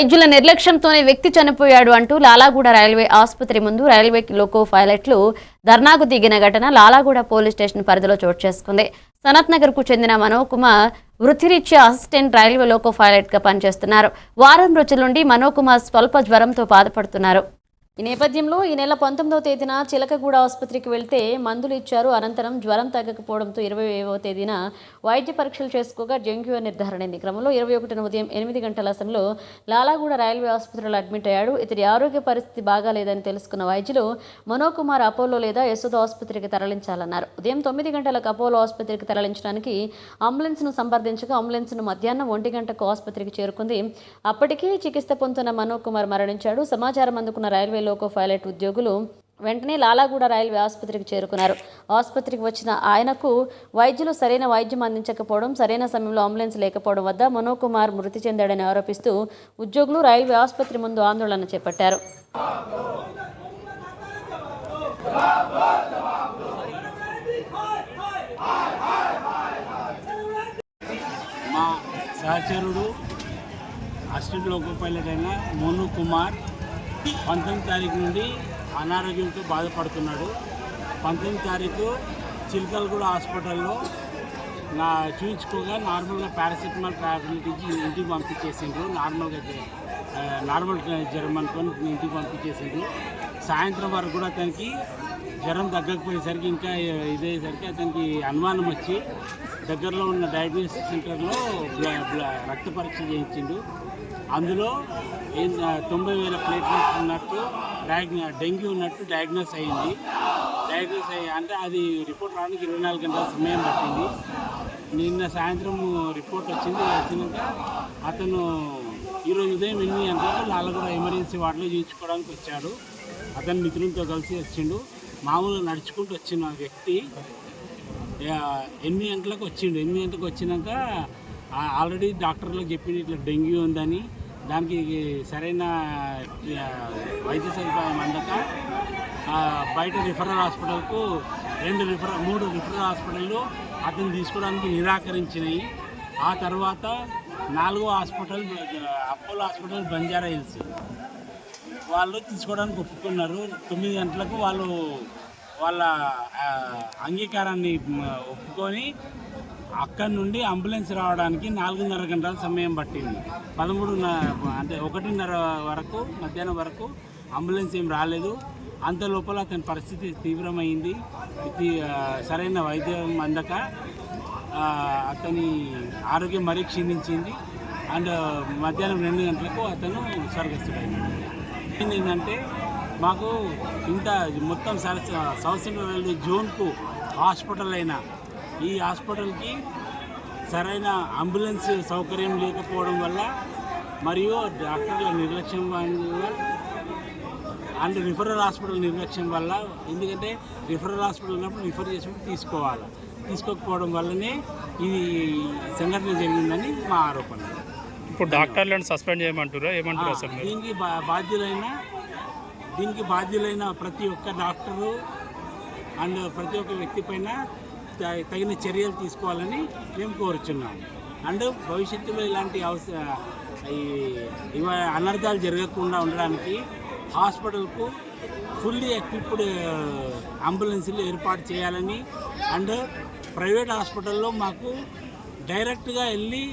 వైద్యుల నిర్లక్ష్యంతోనే వ్యక్తి చనిపోయాడు అంటూ లాలాగూడ రైల్వే ఆసుపత్రి ముందు రైల్వే లోకో పైలట్లు ధర్నాకు దిగిన ఘటన లాలాగూడ పోలీస్ స్టేషన్ పరిధిలో చోటు చేసుకుంది. సనత్ నగర్కు చెందిన మనోజ్ కుమార్ వృత్తిరీత్యా అసిస్టెంట్ రైల్వే లోకో పైలట్గా పనిచేస్తున్నారు. వారం రోజుల నుండి మనోజ్ కుమార్ స్వల్ప జ్వరంతో బాధపడుతున్నారు. ఈ నేపథ్యంలో ఈ నెల పంతొమ్మిదవ తేదీన చిలకగూడ ఆసుపత్రికి వెళ్తే మందులు ఇచ్చారు. అనంతరం జ్వరం తగ్గకపోవడంతో ఇరవైవ తేదీన వైద్య పరీక్షలు చేసుకోగా డెంగ్యూ నిర్ధారణ అయింది. క్రమంలో ఇరవై ఒకటిన ఉదయం ఎనిమిది గంటల సమయంలో లాలాగూడ రైల్వే ఆసుపత్రిలో అడ్మిట్ అయ్యాడు. ఇతడి ఆరోగ్య పరిస్థితి బాగాలేదని తెలుసుకున్న వైద్యులు మనోకుమార్ అపోలో లేదా యశోద ఆసుపత్రికి తరలించాలన్నారు. ఉదయం తొమ్మిది గంటలకు అపోలో ఆసుపత్రికి తరలించడానికి అంబులెన్స్ను సంప్రదించగా అంబులెన్స్ను మధ్యాహ్నం ఒంటి గంటకు ఆసుపత్రికి చేరుకుంది. అప్పటికే చికిత్స పొందుతున్న మనోకుమార్ మరణించాడు. సమాచారం అందుకున్న రైల్వే లోకో పైలట్ ఉద్యోగులు వెంటనే లాలాగూడ రైల్వే ఆసుపత్రికి చేరుకున్నారు. ఆసుపత్రికి వచ్చిన ఆయనకు వైద్యులు సరైన వైద్యం అందించకపోవడం సరైన సమయంలో అంబులెన్స్ లేకపోవడం వద్ద మనోకుమార్ మృతి చెందాడని ఆరోపిస్తూ ఉద్యోగులు రైల్వే ఆసుపత్రి ముందు ఆందోళన చేపట్టారు. మా సహచరుడు అసిస్టెంట్ లోకో పైలట్ అయిన మోను కుమార్ పంతొమ్మిది తారీఖు నుండి అనారోగ్యంతో బాధపడుతున్నాడు. పంతొమ్మిది తారీఖు చిలకలగూడ హాస్పిటల్లో నా చూయించుకోగా నార్మల్గా పారాసిటమాల్ ట్యాబ్లెట్ ఇచ్చి ఇంటికి పంపించేసిండ్రు. నార్మల్గా నార్మల్ జ్వరం అనుకొని ఇంటికి పంపించేసిండ్రు. సాయంత్రం వరకు కూడా అతనికి జ్వరం తగ్గకపోయేసరికి ఇంకా ఇదేసరికి అతనికి అనుమానం వచ్చి దగ్గరలో ఉన్న డయాగ్నోస్టిక్ సెంటర్లో బ్ల- రక్త పరీక్ష చేయించిండు. అందులో ఏం తొంభై వేల ప్లేట్లెట్స్ ఉన్నట్టు డయాగ్న డెంగ్యూ ఉన్నట్టు డయాగ్నోస్ అయ్యింది. డయాగ్నోస్ అయ్యి అంటే అది రిపోర్ట్ రావడానికి ఇరవై నాలుగు గంటల సమయం పట్టింది. నిన్న సాయంత్రం రిపోర్ట్ వచ్చింది. వచ్చినాక అతను ఈరోజు ఉదయం ఎనిమిది గంటలకు లాలగూడ ఎమర్జెన్సీ వార్డులో చూపించుకోవడానికి వచ్చాడు. అతను మిత్రులతో కలిసి వచ్చిండు. మామూలుగా నడుచుకుంటూ వచ్చిన వ్యక్తి ఎనిమిది గంటలకు వచ్చిండు. ఎనిమిది గంటలకు వచ్చినాక ఆల్రెడీ డాక్టర్లకు చెప్పిన ఇట్లా డెంగ్యూ ఉందని దానికి సరైన వైద్య సదుపాయం అందక బయట రిఫరల్ హాస్పిటల్కు రెండు రిఫరల్ మూడు రిఫరల్ హాస్పిటల్లో అతను తీసుకోవడానికి నిరాకరించినాయి. ఆ తర్వాత నాలుగో hospital Apollo hospital Banjara Hills. వాళ్ళు తీసుకోవడానికి ఒప్పుకున్నారు. తొమ్మిది గంటలకు వాళ్ళు వాళ్ళ అంగీకారాన్ని ఒప్పుకొని అక్కడి నుండి అంబులెన్స్ రావడానికి నాలుగున్నర గంటల సమయం పట్టింది. పదమూడున్నర అంటే ఒకటిన్నర వరకు మధ్యాహ్నం వరకు అంబులెన్స్ ఏం రాలేదు. అంత లోపల అతని పరిస్థితి తీవ్రమైంది. ఇది సరైన వైద్యం అందక అతని ఆరోగ్యం మరీ క్షీణించింది. అండ్ మధ్యాహ్నం రెండు గంటలకు అతను స్వర్గస్థుడైనాడు. ఏంటంటే మాకు ఇంత మొత్తం సౌత్ సెంట్రల్ రైల్వే జోన్కు హాస్పిటల్ అయిన ఈ హాస్పిటల్కి సరైన అంబులెన్స్ సౌకర్యం లేకపోవడం వల్ల మరియు డాక్టర్ల నిర్లక్ష్యం వల్ల అండ్ రిఫరల్ హాస్పిటల్ నిర్లక్ష్యం వల్ల ఎందుకంటే రిఫరల్ హాస్పిటల్ ఉన్నప్పుడు రిఫర్ చేసినప్పుడు తీసుకోవాలి. తీసుకోకపోవడం వల్లనే ఇది సంఘటన జరిగిందని మా ఆరోపణ. ఇప్పుడు డాక్టర్లను సస్పెండ్ చేయమంటారా ఏమంటారు అసలు మీరు? దీనికి బా- బాధ్యులైన దీనికి బాధ్యులైన ప్రతి ఒక్క డాక్టరు అండ్ ప్రతి ఒక్క వ్యక్తి పైన త- తగిన చర్యలు తీసుకోవాలని మేము కోరుచున్నాము అండ్ భవిష్యత్తులో ఇలాంటి అవస ఈ ఇవ అనర్థాలు జరగకుండా ఉండడానికి హాస్పిటల్కు ఫుల్లీ ఎక్విప్డ్ అంబులెన్స్లు ఏర్పాటు చేయాలని అండ్ ప్రైవేట్ హాస్పిటల్లో మాకు డైరెక్ట్గా వెళ్ళి